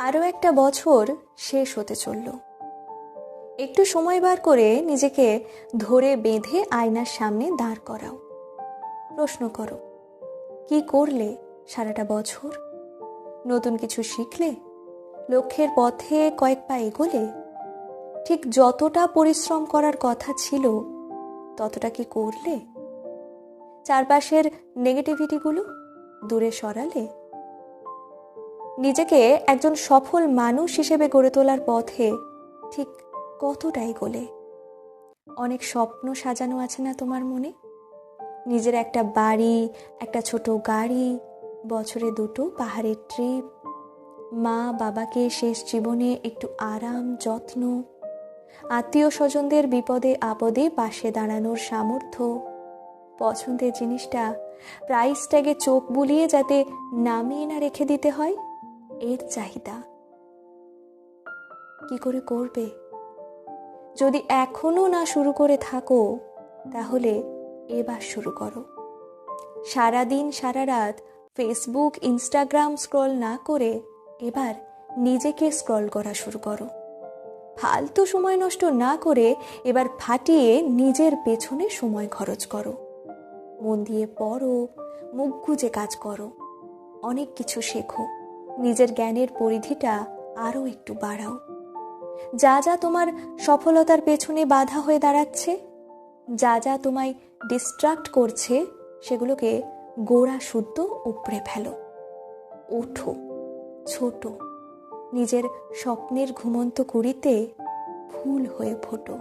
আরও একটা বছর শেষ হতে চলল। একটু সময় বার করে নিজেকে ধরে বেঁধে আয়নার সামনে দাঁড় করাও। প্রশ্ন করো, কি করলে সারাটা বছর? নতুন কিছু শিখলে? লক্ষ্যের পথে কয়েক পা এগোলে? ঠিক যতটা পরিশ্রম করার কথা ছিল, ততটা কি করলে? চারপাশের নেগেটিভিটিগুলো দূরে সরালে? নিজেকে একজন সফল মানুষ হিসেবে গড়ে তোলার পথে ঠিক কতটাই গোলে? অনেক স্বপ্ন সাজানো আছে না তোমার মনে? নিজের একটা বাড়ি, একটা ছোট গাড়ি, বছরে দুটো পাহাড়ের ট্রিপ, মা বাবাকে শেষ জীবনে একটু আরাম, যত্ন আত্মীয় স্বজনদের বিপদে আপদে পাশে দাঁড়ানোর সামর্থ্য। পছন্দের জিনিসটা প্রাইস ট্যাগে চোখ বুলিয়ে যাতে নামিয়ে না রেখে দিতে হয়। এর চাহিদা। কি করে করবে? যদি এখনও না শুরু করে থাকো, তাহলে এবার শুরু করো। সারাদিন সারা রাত ফেসবুক ইনস্টাগ্রাম স্ক্রল না করে এবার নিজেকে স্ক্রল করা শুরু করো। ফালতু সময় নষ্ট না করে এবার ফাটিয়ে নিজের পেছনে সময় খরচ করো। মন দিয়ে পড়ো, মুখ গুজে কাজ করো, অনেক কিছু শেখো। নিজের জ্ঞানের পরিধিটা আরও একটু বাড়াও। যা যা তোমার সফলতার পেছনে বাধা হয়ে দাঁড়াচ্ছে, যা যা তোমায় ডিস্ট্রাক্ট করছে, সেগুলোকে গোড়া শুদ্ধ উপড়ে ফেলো ওঠো, ছোট, নিজের স্বপ্নের ঘুমন্ত কুড়িতে ফুল হয়ে ফোটো।